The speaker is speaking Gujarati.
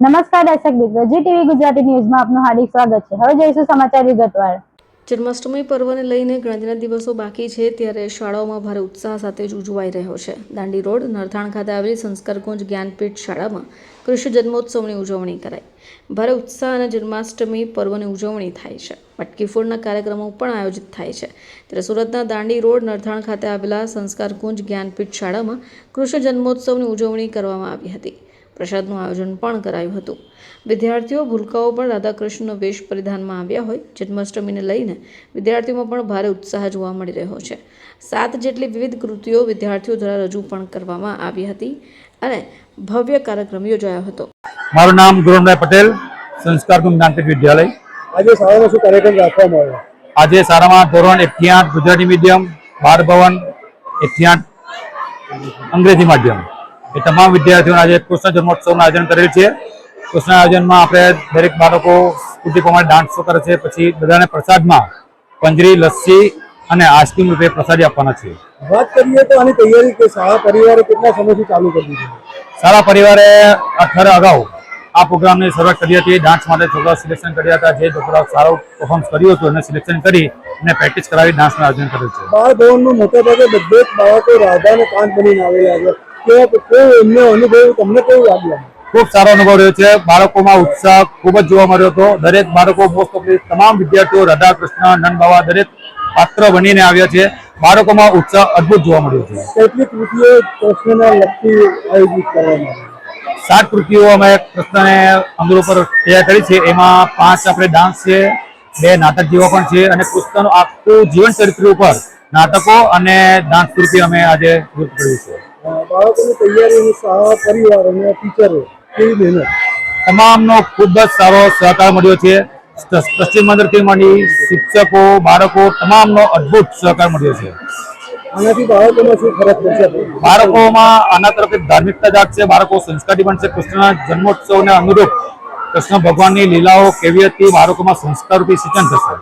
નમસ્કાર દર્શક મિત્રો, જી ટીવી ગુજરાતી ન્યૂઝમાં આપનું હાર્દિક સ્વાગત છે. હવે જોઈશું સમાચાર વિગતવાર. જન્માષ્ટમી પર્વને લઈને ગણતરીના દિવસો બાકી છે ત્યારે શાળાઓમાં ભારે ઉત્સાહ સાથે જ ઉજવાઈ રહ્યો છે. દાંડી રોડ, નરથાણ ખાતે આવેલી સંસ્કારકુંજ જ્ઞાનપીઠ શાળામાં કૃષ્ણ જન્મોત્સવની ઉજવણી કરાઈ. ભારે ઉત્સાહ અને જન્માષ્ટમી પર્વની ઉજવણી થાય છે. મટકી ફોડના કાર્યક્રમો પણ આયોજિત થાય છે. ત્યારે સુરતના દાંડી રોડ, નરથાણ ખાતે આવેલા સંસ્કારકુંજ જ્ઞાનપીઠ શાળામાં કૃષ્ણ જન્મોત્સવની ઉજવણી કરવામાં આવી હતી. પ્રસાદનું આયોજન પણ કરાયું હતું. વિદ્યાર્થીઓ ભૂલકાઓ પણ રાધાકૃષ્ણનો વેશ પરિધાનમાં આવ્યા હોય જન્માષ્ટમીને લઈને વિદ્યાર્થીઓમાં પણ ભારે ઉત્સાહ જોવા મળી રહ્યો છે. સાત જેટલી વિવિધ કૃતિઓ વિદ્યાર્થીઓ દ્વારા રજૂ પણ કરવામાં આવી હતી અને ભવ્ય કાર્યક્રમ યોજાયો હતો. મારું નામ ગુરુમભાઈ પટેલ સંસ્કાર જ્ઞાનપીઠ વિદ્યાલય. આજે શાળામાં શું કાર્યક્રમ રાખવામાં આવ્યો? આજે શાળામાં ધોરણ એકથી આઠ ગુજરાતી મીડિયમ બાર ભવન એકથી આઠ અંગ્રેજી માધ્યમ. એ તમામ વિદ્યાર્થીઓને આજે કૃષ્ણ જન્મોત્સવનું આયોજન કરેલ છે. કૃષ્ણ આયોજનમાં આપણે દરેક બાળકો સ્કૂટી પ્રમાણે ડાન્સ કરે છે. પછી બધાને પ્રસાદમાં પંજરી લસ્સી અને આઈસ્ક્રીમ રૂપે પ્રસાદી આપવાના છે. વાત કરીએ તો આની તૈયારી કે શાળા પરિવારે કેટલા સમયથી ચાલુ કરી દીધી સારા પરિવારે અઠવાડિયા અગાઉ આ પ્રોગ્રામની શરૂઆત કરી હતી. ડાન્સ માટે છોકરાઓ સિલેક્શન કર્યા હતા. જે છોકરાઓ સારો પરફોર્મન્સ કર્યું હતું એને સિલેક્શન કરી અને પ્રેક્ટિસ કરાવી ડાન્સનું આયોજન કર્યું છે. બાળ ભવનનું મોટા ભાગે બધે જ બાળકો રાધા અને કાંત બનીને આવેલા છે. કેવું એમનો અનુભવ તમને કેવું લાગ્યું ખૂબ સારો અનુભવ રહ્યો છે. બાળકોમાં ઉત્સાહ ખૂબ જ જોવા મળ્યો હતો. દરેક બાળકો મોસ્ટ ઓફ તમામ વિદ્યાર્થીઓ રાધા કૃષ્ણ નંદ બાબા દરેક પાત્ર બનીને આવ્યા છે. બાળકોમાં ઉત્સાહ અદ્ભુત જોવા મળ્યો છે. કેટલી કૃતિઓ કૃષ્ણને લગતી આયોજિત કરવામાં સાત કૃતિઓ અમે કૃષ્ણને અંગ્રો ઉપર તૈયાર કરી છે. એમાં પાંચ આપણે ડાન્સ છે બે નાટક જેવા પણ છે અને કૃષ્ણનું આખું જીવન ચરિત્ર ઉપર નાટકો અને ડાન્સ કૃતિ અમે આજે કર્યું છે. બાળકોની તૈયારીની શાળા પરિવાર અને ટીચરો કેવી મહેનત. તમામનો ખૂબ જ સારો સહકાર મળ્યો છે. પશ્ચિમ મંદિરથી માંડી શિક્ષકો બાળકો તમામનો અદ્ભુત સહકાર મળ્યો છે. આનાથી બાળકોમાં શું ફરક પડશે? બાળકોમાં આના તરફ એક ધાર્મિકતા જાગશે બાળકો સંસ્કારી બનશે. કૃષ્ણના જન્મોત્સવને અનુરૂપ કૃષ્ણ ભગવાનની લીલાઓ કેવી હતી બાળકોમાં સંસ્કારરૂપી સિંચન થશે.